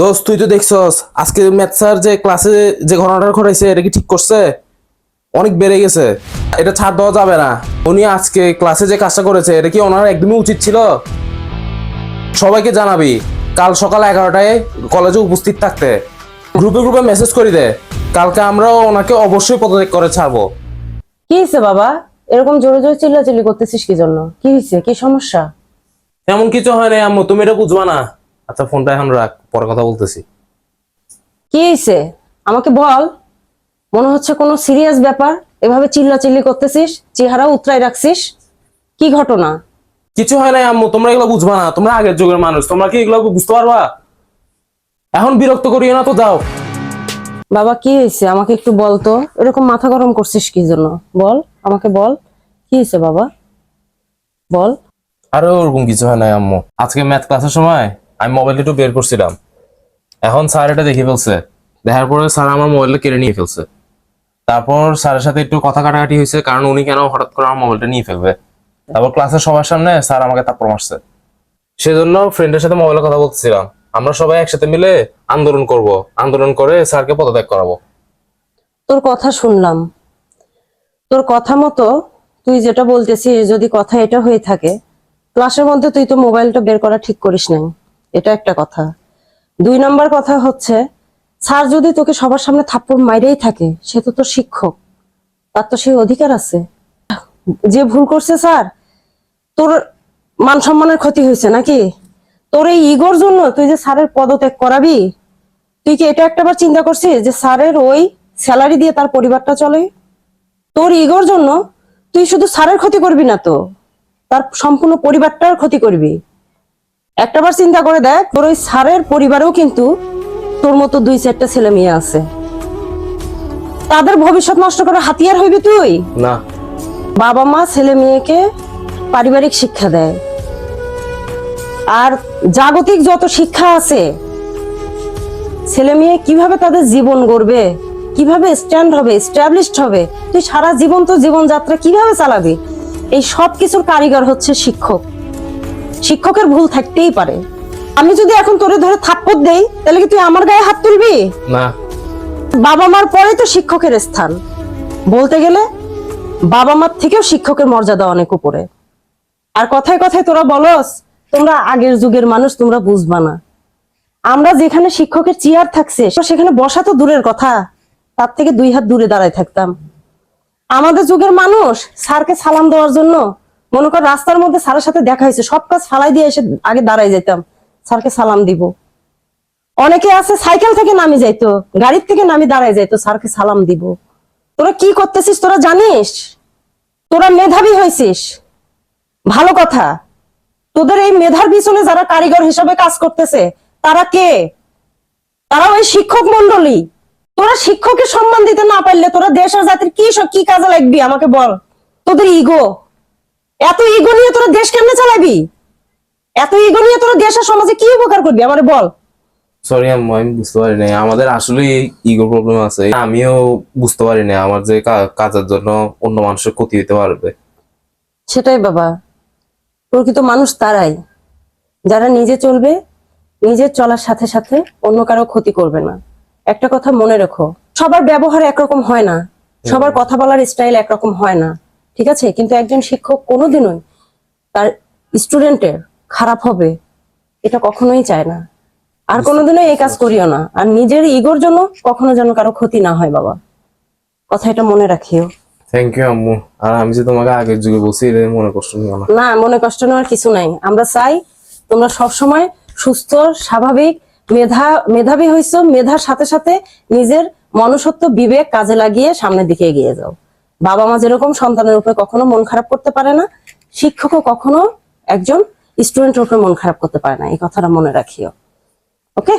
দোস্ত তুই তো দেখছস আজকে ম্যাথ স্যার যে ক্লাসে যে ঘটনাটা ঘটাইছে এটা কি ঠিক করছে? অনেক বেড়ে গেছে। এটা ছাড় দেওয়া যাবে না। উনি আজকে ক্লাসে যে কাজটা করেছে এটা কি ওনার একদমই উচিত ছিল? সবাইকে জানাবি কাল সকাল এগারোটায় কলেজে উপস্থিত থাকতে। গ্রুপে গ্রুপে মেসেজ করি দে কালকে আমরা ওনাকে অবশ্যই পদত্যাগ করে ছাড়বো। কি হয়েছে বাবা? এরকম জোরে জোরে চিল্লাচিল্লি করতেছিস কি জন্য? কি হয়েছে? কি সমস্যা? এমন কিছু হয় না আম্মু তুমি এটা বুঝবা না। আচ্ছা ফোনটা এখন রাখ। পরে কথা বলতেছি। কি হয়েছে আমাকে বল। মনে হচ্ছে কোনো সিরিয়াস ব্যাপার। এভাবে চিল্লাচিল্লি করতেছিস চেহারা উতরাই রাখছিস। কি ঘটনা? কিছু হয় না আম্মু তোমরা এগুলো বুঝবা না। তোমরা আগের যুগের মানুষ তোমরা কি এগুলো বুঝতে পারবা? এখন বিরক্ত করিও না তো যাও। বাবা কি হয়েছে আমাকে একটু বল তো। এরকম মাথা গরম করছিস কি জন্য? বল আমাকে বল। কি হয়েছে বাবা? বল। আরে ওরকম কিছু হয় না আম্মু। আজকে ম্যাথ ক্লাসের সময় আমি মোবাইলটা একটু বের করছিলাম। এখন স্যার এটা দেখে ফেলছে। দেখার পরে স্যার আমার মোবাইলটা কেড়ে নিয়ে ফেলছে। তারপর স্যারের সাথে একটু কথা কাটাকাটি হয়েছে, কারণ উনি কেন হঠাৎ করে আমার মোবাইলটা নিয়ে ফেলবে? তারপর ক্লাসের সবার সামনে স্যার আমাকে তারপর মারছে। সেজন্য ফ্রেন্ডের সাথে মোবাইলে কথা বলতেছিলাম। আমরা সবাই একসাথে মিলে আন্দোলন করব। আন্দোলন করে স্যারকে পদত্যাগ করাবো। তোর কথা শুনলাম। তোর কথা মতো তুই যেটা বলতেছিস, যদি কথা এটা হয়ে থাকে, ক্লাসের মধ্যে তুই তো মোবাইলটা বের করা ঠিক করিস নাই। এটা একটা কথা। দুই নম্বর কথা হচ্ছে, স্যার যদি তোকে সবার সামনে থাপ্পড় মাইরেই থাকে, সে তো তোর শিক্ষক, তার তো সেই অধিকার আছে। যে ভুল করছে স্যার, তোর মান সম্মানের ক্ষতি হয়েছে নাকি? তোর এই ইগোর জন্য তুই যে স্যারের পদত্যাগ করাবি, তুই কি এটা একটাবার চিন্তা করছিস যে স্যারের ওই স্যালারি দিয়ে তার পরিবারটা চলে? তোর ইগোর জন্য তুই শুধু স্যারের ক্ষতি করবি না তো, তার সম্পূর্ণ পরিবারটার ক্ষতি করবি। একটাবার চিন্তা করে দেখ তোর ওই স্যারের পরিবারেও কিন্তু তোর মতো দুই চারটা ছেলে মেয়ে আছে। তাদের ভবিষ্যৎ নষ্ট করার হাতিয়ার হইবি তুই? না। বাবা মা ছেলে মেয়েকে পারিবারিক শিক্ষা দেয়। আর জাগতিক যত শিক্ষা আছে ছেলে মেয়ে কীভাবে তাদের জীবন গড়বে কীভাবে স্ট্যান্ড হবে স্ট্যাবলিশড হবে তুই সারা জীবন তো জীবনযাত্রা কীভাবে চালাবি? এই সব কিছুর কারিগর হচ্ছে শিক্ষক। শিক্ষকের ভুল থাকতেই পারে। আমি যদি এখন তোরে ধরে থাপ্পড় দেই তাহলে কি তুই আমার গায়ে হাত তুলবি? না। বাবা মার পরে তো শিক্ষকের স্থান। বলতে গেলে বাবা মার থেকেও শিক্ষকের মর্যাদা অনেক উপরে। আর কথায় কথায় তোরা বলস তোমরা আগের যুগের মানুষ তোমরা বুঝবা না। আমরা যেখানে শিক্ষকের চেয়ার থাকছে সেখানে বসা তো দূরের কথা। তার থেকে দুই হাত দূরে দাঁড়ায় থাকতাম। আমাদের যুগের মানুষ স্যারকে সালাম দেওয়ার জন্য মনে কর রাস্তার মধ্যে স্যারের সাথে দেখা হয়েছে। সব কাজ ফালাই দিয়ে এসে আগে দাঁড়ায় যেতাম স্যারকে সালাম দিব। অনেকে আছে সাইকেল থেকে নামি যাইতো, গাড়ির থেকে নামি দাঁড়ায় যাইতো, স্যারকে সালাম দিব। তোরা কি করতেছিস তোরা জানিস? তোরা মেধাবী হয়েছিস ভালো কথা। তোদের এই মেধার পিছনে যারা কারিগর হিসাবে কাজ করতেছে, তারা কে? তারা ওই শিক্ষক মন্ডলী তোরা শিক্ষকের সম্মান দিতে না পারলে তোরা দেশ আর জাতির কি কি কাজে লাগবি? আমাকে বল। তোদের ইগো। এত ইগো নিয়ে তোরা দেশ কেমনে চালাবি? এত ইগো নিয়ে তোরা দেশ আর সমাজে কি উপকার করবি? আমারে বল। সরি আম্মু আমি বুঝতে পারি নাই। আমাদের আসলে ইগো প্রবলেম আছে। আমিও বুঝতে পারি না আমার যে কাজের জন্য অন্য মানুষের ক্ষতি হতে পারবে। সেটাই বাবা। প্রকৃত মানুষ তারাই। যারা নিজে চলবে নিজের চলার সাথে সাথে অন্য কারও ক্ষতি করবে না। একটা কথা মনে রেখো সবার ব্যবহার একরকম হয় না। সবার কথা বলার স্টাইল একরকম হয় না। ঠিক আছে? কিন্তু একজন শিক্ষক কোনোদিনই তার স্টুডেন্টের খারাপ হবে এটা কখনোই চায় না। আর কোনোদিনও এই কাজ করিও না। আর নিজের ইগোর জন্য কখনো যেন কারও ক্ষতি না হয় বাবা। কথা এটা মনে রাখিও। থ্যাংক ইউ আম্মু। আর আমি যে তোমাকে আগের যুগে বলছি এটা মনে কষ্ট নিও না। না মনে কষ্ট নেওয়ার কিছু নাই। আমরা চাই তোমরা সব সময় সুস্থ স্বাভাবিক মেধা মেধাবী হইছো। মেধার সাথে সাথে নিজের মনুষ্যত্ব বিবেক কাজে লাগিয়ে সামনের দিকে এগিয়ে যাও। বাবা মা যেরকম সন্তানের উপরে কখনো মন খারাপ করতে পারে না, শিক্ষকও কখনো একজন স্টুডেন্টের উপরে মন খারাপ করতে পারে না, এই কথাটা মনে রাখিও। ওকে